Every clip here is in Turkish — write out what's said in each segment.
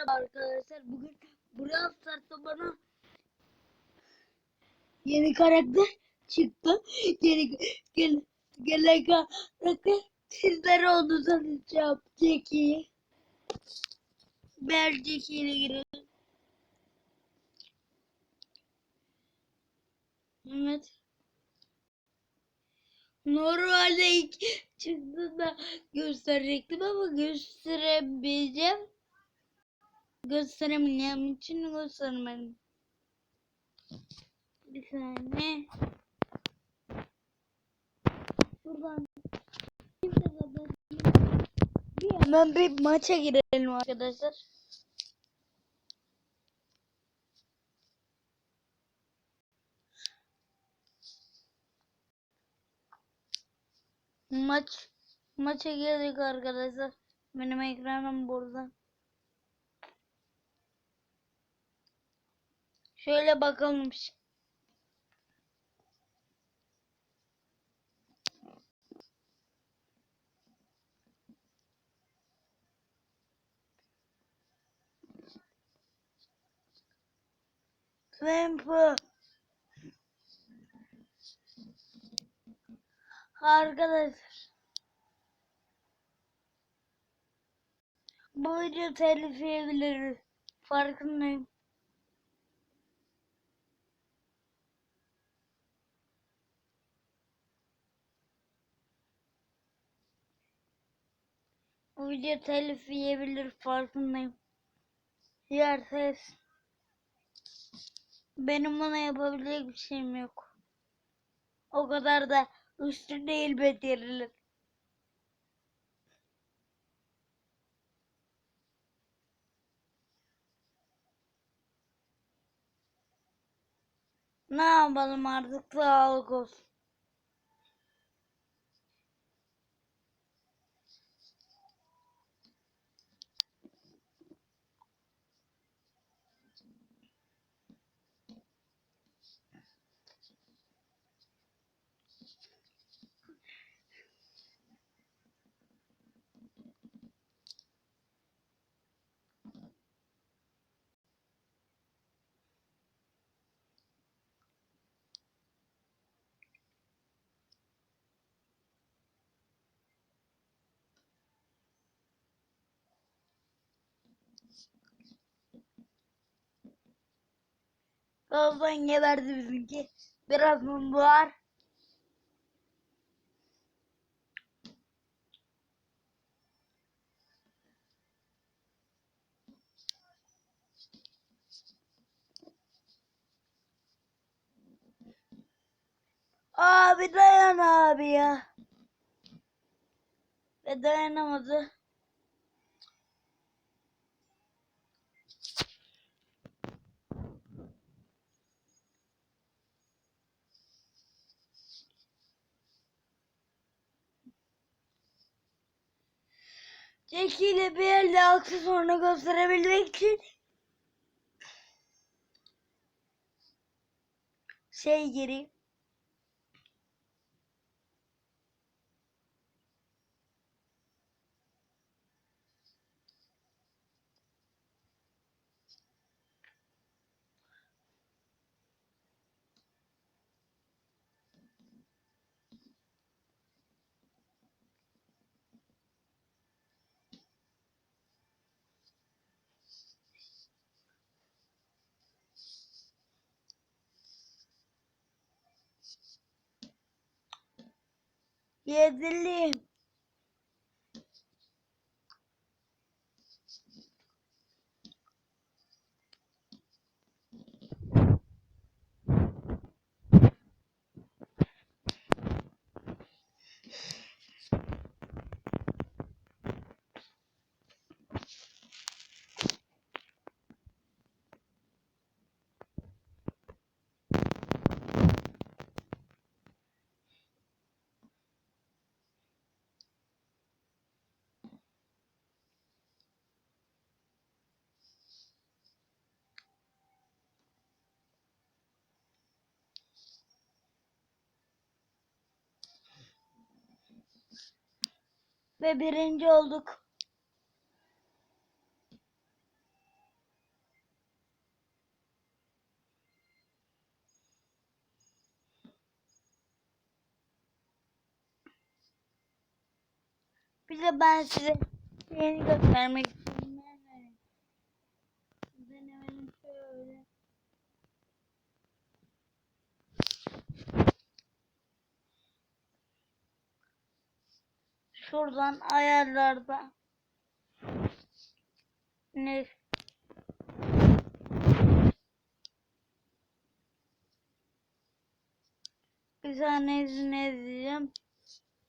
Merhaba arkadaşlar. Bugün Brawl Stars'ta bana yeni karakter çıktı. Yeni gel gelen karakter sizlere onu tanıtacağım. Jackie. Ben Jackie girelim. Evet. Normalde ilk çıktığında gösterecektim ama gösteremeyeceğim. Gösteremeyeceğim için göstermedim. Bir saniye. Buradan bir hemen bir maça girelim arkadaşlar. Maç maça geldik arkadaşlar. Benim ekranım burada. Şöyle bakalım. Tempo. Arkadaşlar. Bu video telif yiyebiliriz. Farkındayım. Bu video telif yiyebilir farkındayım. Yerseniz benim ona yapabilecek bir şeyim yok. O kadar da üstü değil becerilir. Ne yapalım artık sağlık olsun. Gazdan geberdi bizimki. Biraz mum var. Abi dayan abi ya. Ve dayanamadı. İle bir elde aksesuarını gösterebilmek için şey geri yedireyim. Ve birinci olduk. Bir de ben size yeni göstermek Şuradan ayarlarda ne bir saniye izin edeceğim.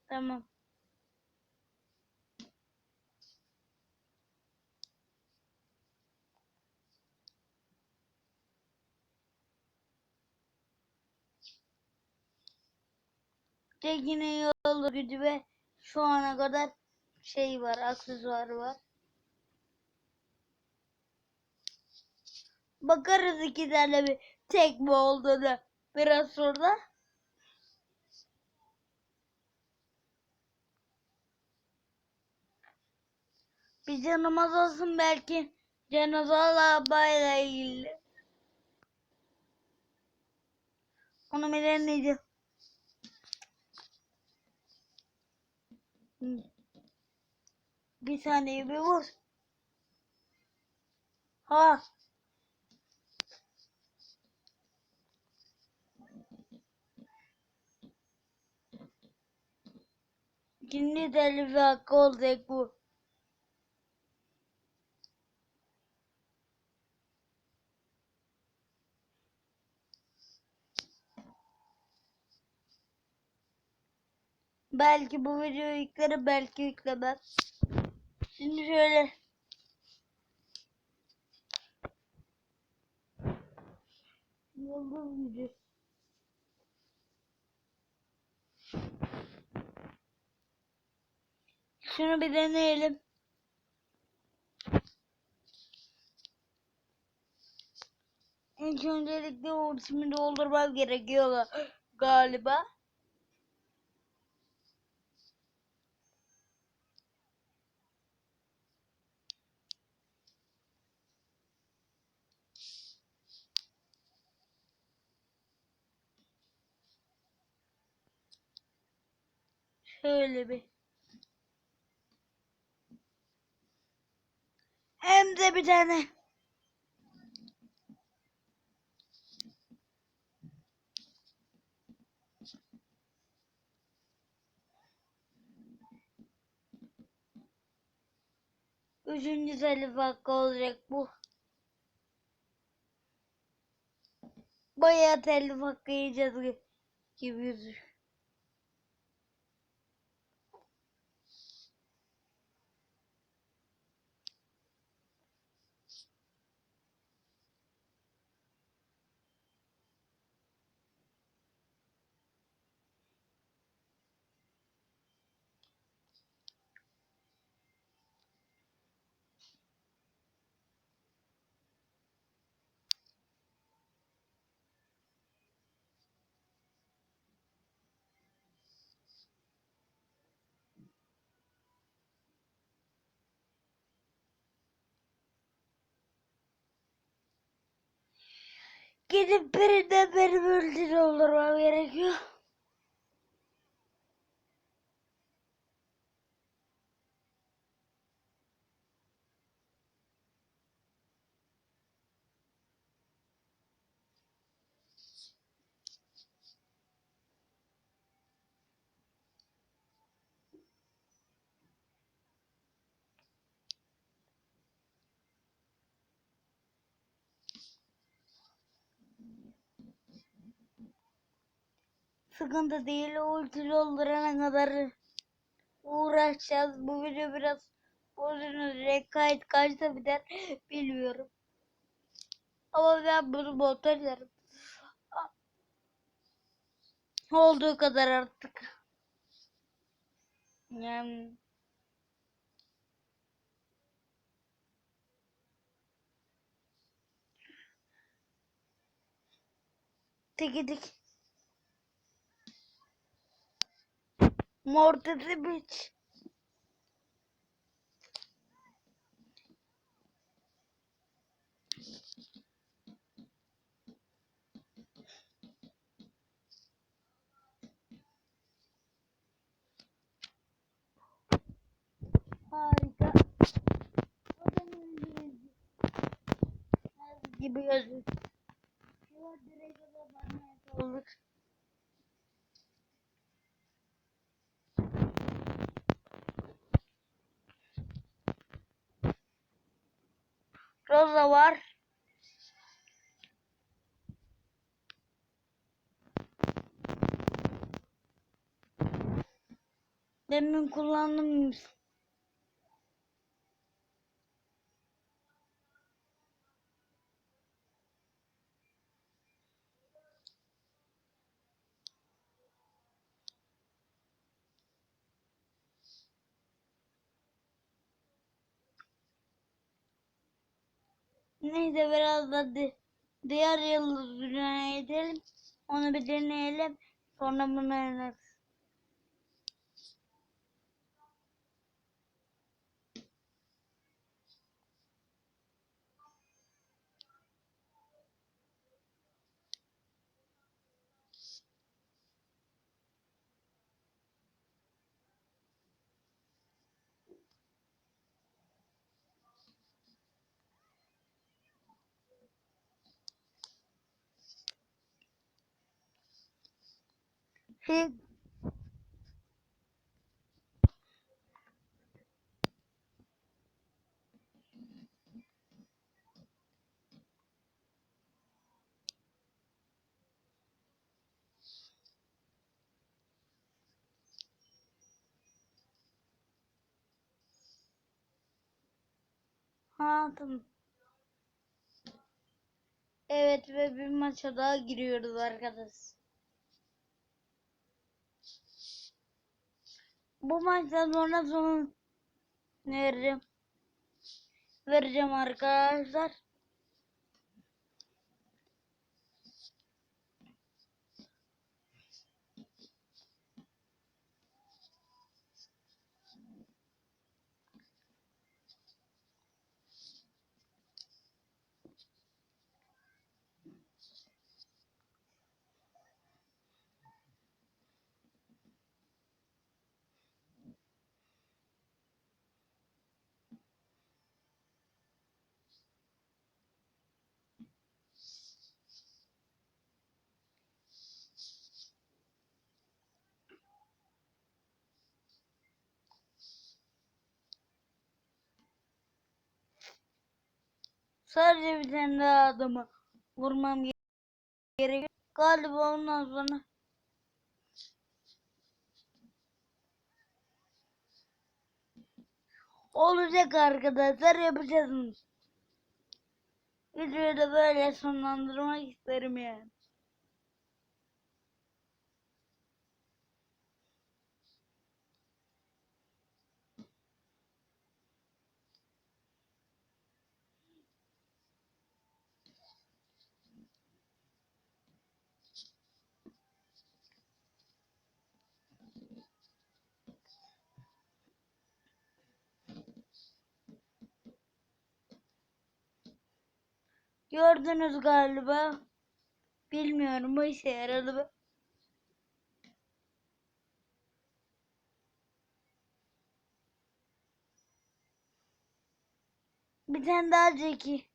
Tamam. Tek yine yolu gücü şu ana kadar şey var, aksesuarı var. Bakarız iki tane bir tek mi olduğunu biraz sonra. Bir canımız olsun belki cenaze arabayla ilgili. Onu bir Bir saniye bir vur. Ha. İkinci deli bir hakkı olacak bu. Belki bu videoyu yüklerim, belki yüklemem. Şimdi şöyle Yıldız gücü. Şunu bir deneyelim. İlk öncelikle ultimi doldurmam gerekiyor galiba. Şöyle bir. Hem de bir tane. Üçüncü telif hakkı olacak bu. Bayağı telif hakkı yiyeceğiz gibi gözüküyor. Gidip birinden benim öldüğünü olurmam gerekiyor. Sıkıntı değil. Ulti doldurana kadar uğraşacağız. Bu video biraz uzun sürecek. Kayıt kaçta biter bilmiyorum. Ama ben bunu montajlarım. Olduğu kadar artık. Yani Morda the bitch. Harika. gibi gözüküyor. Roza var. Demin kullandım. Neyse biraz da di- diğer yıldız gidelim. Onu bir deneyelim. Sonra bunu oynarız. Ha tamam. Evet ve bir maça daha giriyoruz arkadaş. Bu maçtan sonra son veririm. Vereceğim arkadaşlar. Sadece bir tane daha adamı vurmam ge- gerekiyor. Galiba ondan sonra olacak arkadaşlar yapacağız. Videoyu da böyle sonlandırmak isterim yani. Gördünüz galiba. Bilmiyorum bu işe yaradı mı? Bir tane daha Jackie.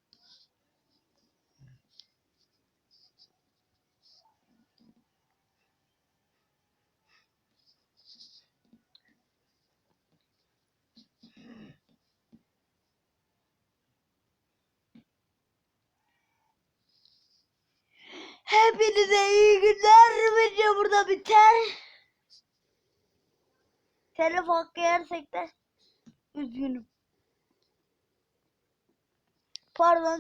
Hepinize iyi günler. Video burada biter. Telef hakkı yersek de üzgünüm. Pardon.